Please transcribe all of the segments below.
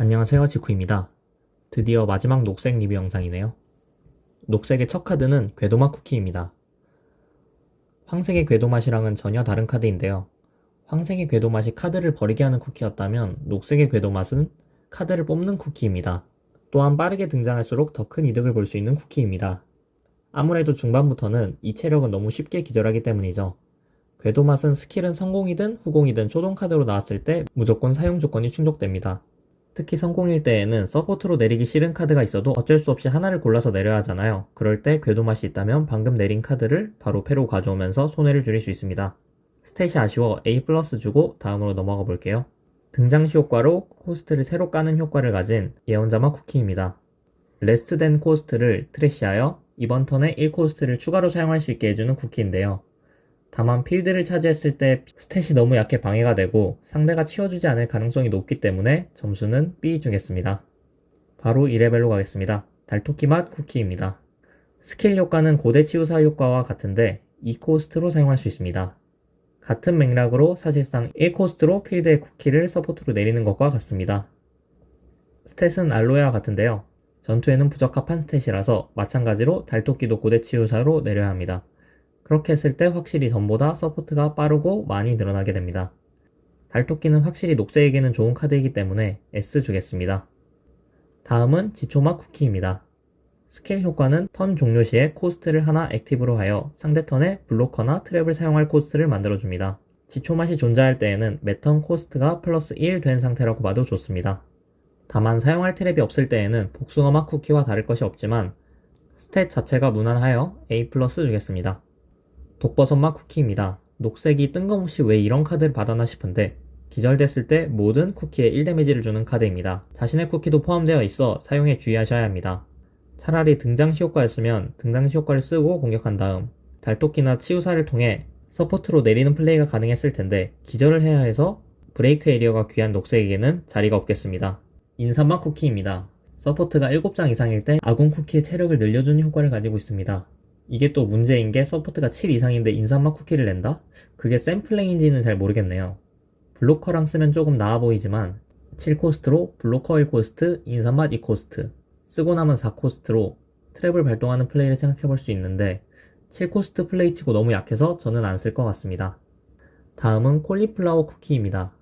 안녕하세요 지쿠입니다. 드디어 마지막 녹색 리뷰 영상이네요. 녹색의 첫 카드는 궤도맛 쿠키입니다. 황색의 궤도맛이랑은 전혀 다른 카드인데요. 황색의 궤도맛이 카드를 버리게 하는 쿠키였다면 녹색의 궤도맛은 카드를 뽑는 쿠키입니다. 또한 빠르게 등장할수록 더 큰 이득을 볼 수 있는 쿠키입니다. 아무래도 중반부터는 이 체력은 너무 쉽게 기절하기 때문이죠. 궤도맛은 스킬은 성공이든 후공이든 초동 카드로 나왔을 때 무조건 사용 조건이 충족됩니다. 특히 성공일 때에는 서포트로 내리기 싫은 카드가 있어도 어쩔 수 없이 하나를 골라서 내려야 하잖아요. 그럴 때 궤도 맛이 있다면 방금 내린 카드를 바로 패로 가져오면서 손해를 줄일 수 있습니다. 스탯이 아쉬워 A 플러스 주고 다음으로 넘어가 볼게요. 등장시 효과로 코스트를 새로 까는 효과를 가진 예언자마 쿠키입니다. 레스트 된 코스트를 트래시하여 이번 턴에 1코스트를 추가로 사용할 수 있게 해주는 쿠키인데요. 다만 필드를 차지했을 때 스탯이 너무 약해 방해가 되고 상대가 치워주지 않을 가능성이 높기 때문에 점수는 B 주겠습니다. 바로 2레벨로 가겠습니다. 달토끼 맛 쿠키입니다. 스킬 효과는 고대 치유사 효과와 같은데 2코스트로 사용할 수 있습니다. 같은 맥락으로 사실상 1코스트로 필드의 쿠키를 서포트로 내리는 것과 같습니다. 스탯은 알로에와 같은데요. 전투에는 부적합한 스탯이라서 마찬가지로 달토끼도 고대 치유사로 내려야 합니다. 그렇게 했을 때 확실히 전보다 서포트가 빠르고 많이 늘어나게 됩니다. 달토끼는 확실히 녹색에게는 좋은 카드이기 때문에 S 주겠습니다. 다음은 지초맛 쿠키입니다. 스킬 효과는 턴 종료 시에 코스트를 하나 액티브로 하여 상대 턴에 블로커나 트랩을 사용할 코스트를 만들어줍니다. 지초맛이 존재할 때에는 매턴 코스트가 플러스 1 된 상태라고 봐도 좋습니다. 다만 사용할 트랩이 없을 때에는 복숭아맛 쿠키와 다를 것이 없지만 스탯 자체가 무난하여 A 플러스 주겠습니다. 독버섯맛 쿠키입니다. 녹색이 뜬금없이 왜 이런 카드를 받았나 싶은데 기절됐을 때 모든 쿠키에 1데미지를 주는 카드입니다. 자신의 쿠키도 포함되어 있어 사용에 주의하셔야 합니다. 차라리 등장시 효과였으면 등장시 효과를 쓰고 공격한 다음 달토끼나 치유사를 통해 서포트로 내리는 플레이가 가능했을 텐데 기절을 해야 해서 브레이크 에리어가 귀한 녹색에게는 자리가 없겠습니다. 인삼맛 쿠키입니다. 서포트가 7장 이상일 때 아군 쿠키의 체력을 늘려주는 효과를 가지고 있습니다. 이게 또 문제인 게 서포트가 7 이상인데 인삼맛 쿠키를 낸다? 그게 샘플링인지는 잘 모르겠네요. 블로커랑 쓰면 조금 나아 보이지만 7코스트로 블로커 1코스트, 인삼맛 2코스트 쓰고 남은 4코스트로 트랩을 발동하는 플레이를 생각해 볼 수 있는데 7코스트 플레이 치고 너무 약해서 저는 안 쓸 것 같습니다. 다음은 콜리플라워 쿠키입니다.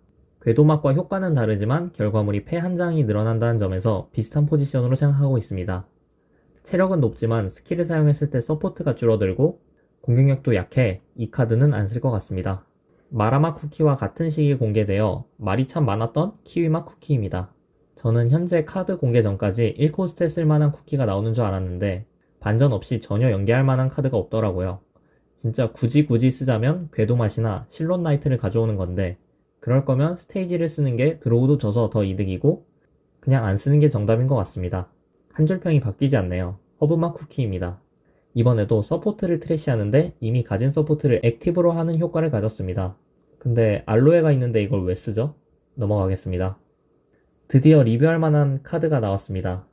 궤도맛과 효과는 다르지만 결과물이 패 한 장이 늘어난다는 점에서 비슷한 포지션으로 생각하고 있습니다. 체력은 높지만 스킬을 사용했을 때 서포트가 줄어들고 공격력도 약해 이 카드는 안 쓸 것 같습니다. 마라맛 쿠키와 같은 시기에 공개되어 말이 참 많았던 키위맛 쿠키입니다. 저는 현재 카드 공개 전까지 1코스트에 쓸만한 쿠키가 나오는 줄 알았는데 반전 없이 전혀 연계할 만한 카드가 없더라고요. 진짜 굳이 굳이 쓰자면 궤도맛이나 실론 나이트를 가져오는 건데 그럴 거면 스테이지를 쓰는 게 드로우도 져서 더 이득이고 그냥 안 쓰는 게 정답인 것 같습니다. 한 줄평이 바뀌지 않네요. 허브맛 쿠키입니다. 이번에도 서포트를 트래시하는데 이미 가진 서포트를 액티브로 하는 효과를 가졌습니다. 근데 알로에가 있는데 이걸 왜 쓰죠? 넘어가겠습니다. 드디어 리뷰할 만한 카드가 나왔습니다.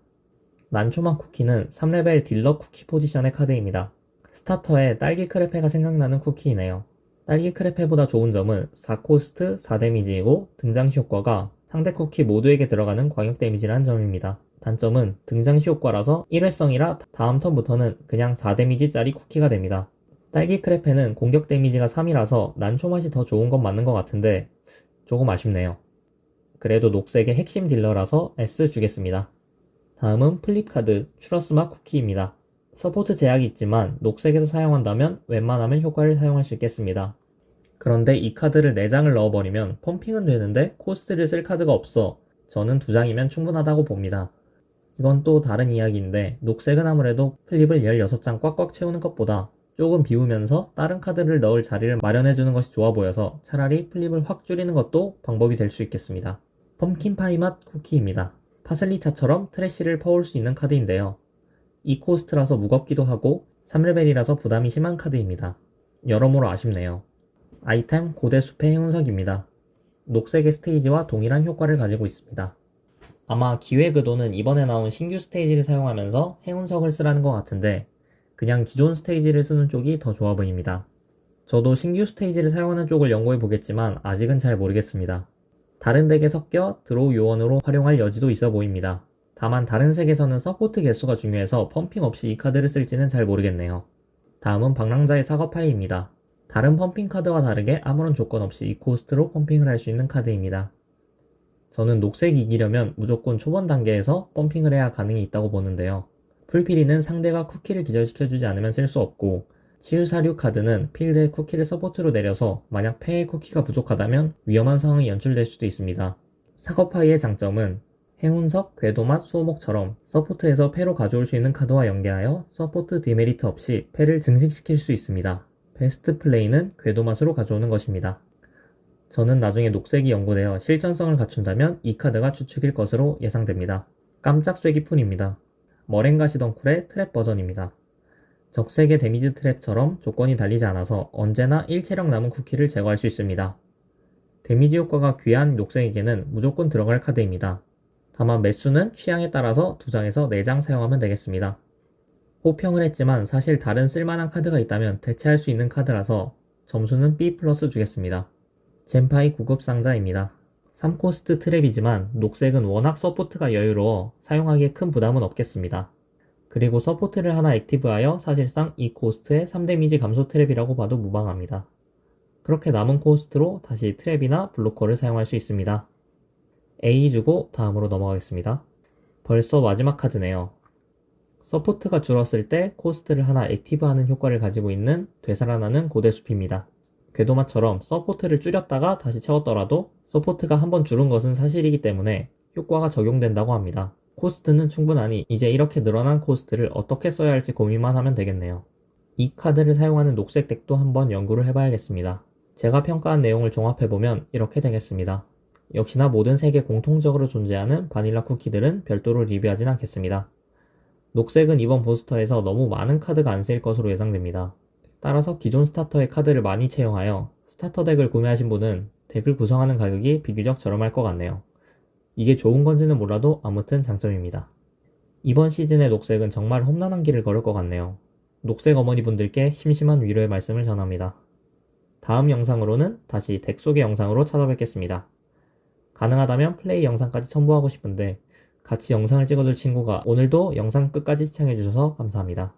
난초맛 쿠키는 3레벨 딜러 쿠키 포지션의 카드입니다. 스타터에 딸기 크레페가 생각나는 쿠키이네요. 딸기 크레페보다 좋은 점은 4코스트 4데미지이고 등장시 효과가 상대 쿠키 모두에게 들어가는 광역 데미지라는 점입니다. 단점은 등장 시 효과라서 1회성이라 다음 턴부터는 그냥 4데미지짜리 쿠키가 됩니다. 딸기 크레페는 공격 데미지가 3이라서 난초 맛이 더 좋은 건 맞는 것 같은데 조금 아쉽네요. 그래도 녹색의 핵심 딜러라서 S 주겠습니다. 다음은 플립카드 추러스맛 쿠키입니다. 서포트 제약이 있지만 녹색에서 사용한다면 웬만하면 효과를 사용할 수 있겠습니다. 그런데 이 카드를 4장을 넣어버리면 펌핑은 되는데 코스트를 쓸 카드가 없어 저는 2장이면 충분하다고 봅니다. 이건 또 다른 이야기인데 녹색은 아무래도 플립을 16장 꽉꽉 채우는 것보다 조금 비우면서 다른 카드를 넣을 자리를 마련해주는 것이 좋아 보여서 차라리 플립을 확 줄이는 것도 방법이 될 수 있겠습니다. 펌킨파이 맛 쿠키입니다. 파슬리차처럼 트래쉬를 퍼올 수 있는 카드인데요. 2코스트라서 무겁기도 하고 3레벨이라서 부담이 심한 카드입니다. 여러모로 아쉽네요. 아이템 고대 숲의 행운석입니다. 녹색의 스테이지와 동일한 효과를 가지고 있습니다. 아마 기획 의도는 이번에 나온 신규 스테이지를 사용하면서 행운석을 쓰라는 것 같은데 그냥 기존 스테이지를 쓰는 쪽이 더 좋아 보입니다. 저도 신규 스테이지를 사용하는 쪽을 연구해 보겠지만 아직은 잘 모르겠습니다. 다른 덱에 섞여 드로우 요원으로 활용할 여지도 있어 보입니다. 다만 다른 색에서는 서포트 개수가 중요해서 펌핑 없이 이 카드를 쓸지는 잘 모르겠네요. 다음은 방랑자의 사과파이입니다. 다른 펌핑 카드와 다르게 아무런 조건 없이 이 코스트로 펌핑을 할 수 있는 카드입니다. 저는 녹색 이기려면 무조건 초반 단계에서 펌핑을 해야 가능이 있다고 보는데요. 풀피리는 상대가 쿠키를 기절시켜주지 않으면 쓸 수 없고 치유사류 카드는 필드에 쿠키를 서포트로 내려서 만약 패에 쿠키가 부족하다면 위험한 상황이 연출될 수도 있습니다. 사거파이의 장점은 행운석, 궤도맛, 수호목처럼 서포트에서 패로 가져올 수 있는 카드와 연계하여 서포트 디메리트 없이 패를 증식시킬 수 있습니다. 베스트 플레이는 궤도맛으로 가져오는 것입니다. 저는 나중에 녹색이 연구되어 실전성을 갖춘다면 이 카드가 추측일 것으로 예상됩니다. 깜짝 쐐기푼입니다. 머랭가 시던쿨의 트랩 버전입니다. 적색의 데미지 트랩처럼 조건이 달리지 않아서 언제나 1체력 남은 쿠키를 제거할 수 있습니다. 데미지 효과가 귀한 녹색에게는 무조건 들어갈 카드입니다. 다만 매수는 취향에 따라서 2장에서 4장 사용하면 되겠습니다. 호평을 했지만 사실 다른 쓸만한 카드가 있다면 대체할 수 있는 카드라서 점수는 B 플러스 주겠습니다. 젠파이 9급 상자입니다. 3코스트 트랩이지만 녹색은 워낙 서포트가 여유로워 사용하기에 큰 부담은 없겠습니다. 그리고 서포트를 하나 액티브하여 사실상 이 코스트의 3데미지 감소 트랩이라고 봐도 무방합니다. 그렇게 남은 코스트로 다시 트랩이나 블로커를 사용할 수 있습니다. A 주고 다음으로 넘어가겠습니다. 벌써 마지막 카드네요. 서포트가 줄었을 때 코스트를 하나 액티브하는 효과를 가지고 있는 되살아나는 고대숲입니다. 궤도마처럼 서포트를 줄였다가 다시 채웠더라도 서포트가 한번 줄은 것은 사실이기 때문에 효과가 적용된다고 합니다. 코스트는 충분하니 이제 이렇게 늘어난 코스트를 어떻게 써야 할지 고민만 하면 되겠네요. 이 카드를 사용하는 녹색 덱도 한번 연구를 해봐야겠습니다. 제가 평가한 내용을 종합해보면 이렇게 되겠습니다. 역시나 모든 색에 공통적으로 존재하는 바닐라 쿠키들은 별도로 리뷰하진 않겠습니다. 녹색은 이번 부스터에서 너무 많은 카드가 안 쓰일 것으로 예상됩니다. 따라서 기존 스타터의 카드를 많이 채용하여 스타터 덱을 구매하신 분은 덱을 구성하는 가격이 비교적 저렴할 것 같네요. 이게 좋은 건지는 몰라도 아무튼 장점입니다. 이번 시즌의 녹색은 정말 험난한 길을 걸을 것 같네요. 녹색 어머니분들께 심심한 위로의 말씀을 전합니다. 다음 영상으로는 다시 덱 속의 영상으로 찾아뵙겠습니다. 가능하다면 플레이 영상까지 첨부하고 싶은데 같이 영상을 찍어줄 친구가 오늘도 영상 끝까지 시청해주셔서 감사합니다.